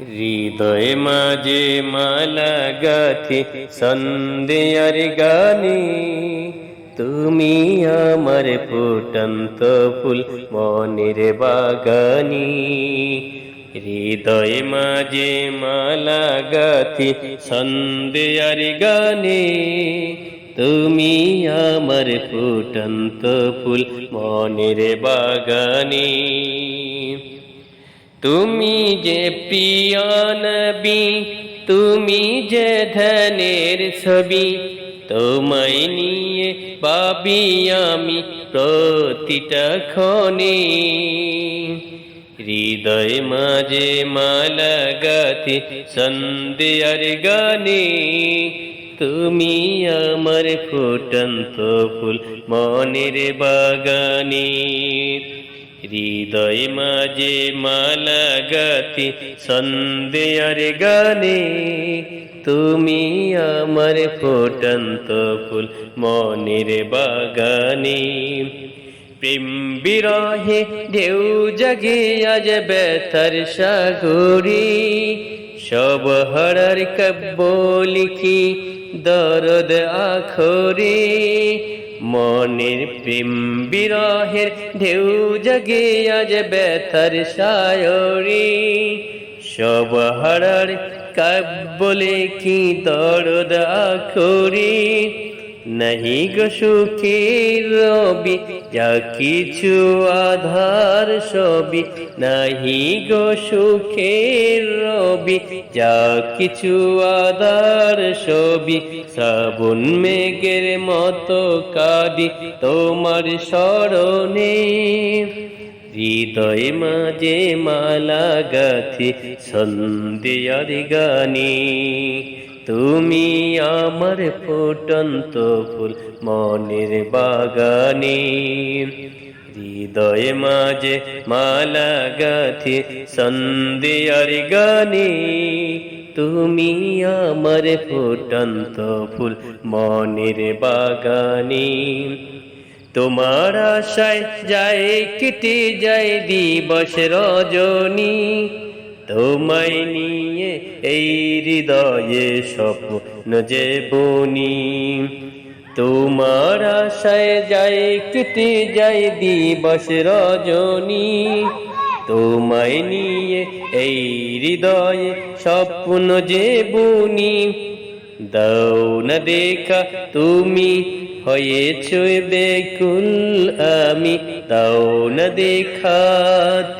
হৃদয় মাঝে মালা গাথি সন্দেয়ার গানে, তুমি আমার ফুটন্ত ফুল মনের বাগানি। হৃদয় মাঝে মালা গাথি সন্দেয়ার গানে, তুমি আমার ফুটন্ত ফুল মনের বাগানি। তুমি যে প্রিয় নবী, তুমি যে ধনের ছবি, তোমায় নিয়ে পাবি আমি প্রতিটা ক্ষণে। হৃদয় মাঝে মালা গাথি সন্দেয়ার গানে। তুমি আমার ফুটন্ত ফুল মনের বাগানে। হৃদয় মাঝে মালা গাতি সন্দেয়ার গানে, তুমি আমার ফুটন্ত ফুল মনের বাগানে। প্রেম বিরহে ঢেউ জাগে আজ ব্যথার সাগরে, সব হরার কাব্য লিখি দরদ আখরে। মনের প্রেম বিরহের ঢেউ জাগে আজ ব্যথার সায়রে। সব হারার কাব্য লিখি দরদ আখরে। নাহি গো সুখের রবি যা কিছু আধার সবই নাহি গো সুখের রবি যা কিছু আধার সবই শ্রাবণ মেঘের মতো কাঁদি তোমার স্মরণে হৃদয় মাঝে মালা গাথি সন্ধ্যেয়ার গানে তুমি আমার ফুটন্ত ফুল মনের বাগানে। হৃদয় মাঝে মালা গাথি সন্ধ্যেয়ার গানে। তুমি আমার ফুটন্ত ফুল মনের বাগানে। তোমার আশায় যায়, কেটে যায় দিবস রজনী। তোমায় নিয়ে এই হৃদয়ে স্বপ্ন যে বনি। তোমার আশায় যাই কেটে যাই দিবস রজনী। তোমায় নিয়ে এই হৃদয়ে স্বপ্ন যে বুনি। দাও না দেখা, তুমি হয়েছ বেকুল আমি। দাও না দেখা,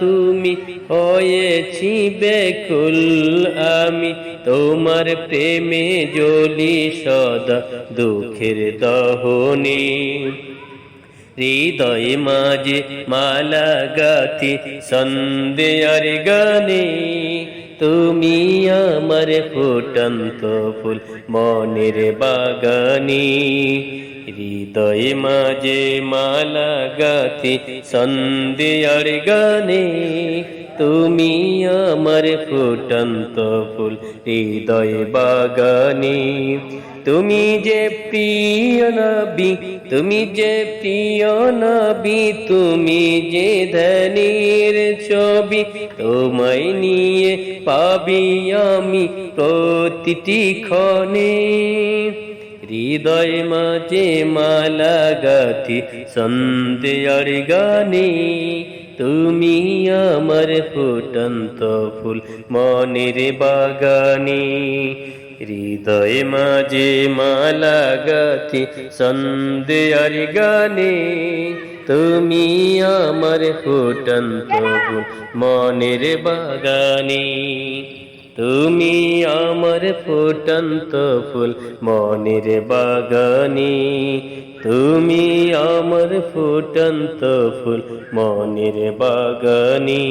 তুমি হয়েছি বেকুল আমি। তোমার প্রেমে জলি সদা দুঃখের দহনে। হৃদয় মাঝে মালা গাথি সন্দেয়ার গানে, তুমি আমার ফুটন্ত ফুল মনের বাগানে। হৃদয় মাঝে মালা গাথি সন্দেয়ার গানে, তুমি আমার ফুটন্ত ফুল হৃদয় বাগানে। তুমি যে প্রিয় নবী, তুমি যে প্রিয় নবী, তুমি যে ধনের ছবি, তোমায় নিয়ে পাবি আমি প্রতিটি ক্ষণে। হৃদয় মাঝে মালা গাথি সন্দেয়ার গানে। তুমি আমার ফুটন্ত ফুল মনের বাগানে। হৃদয় মাঝে মালা গাথি সন্দেয়ার গানে। তুমি আমার ফুটন্ত মনের বাগানে। তুমি আমার ফুটন্ত ফুল মনের বাগানে। তুমি আমার ফুটন্ত ফুল মনের বাগানে।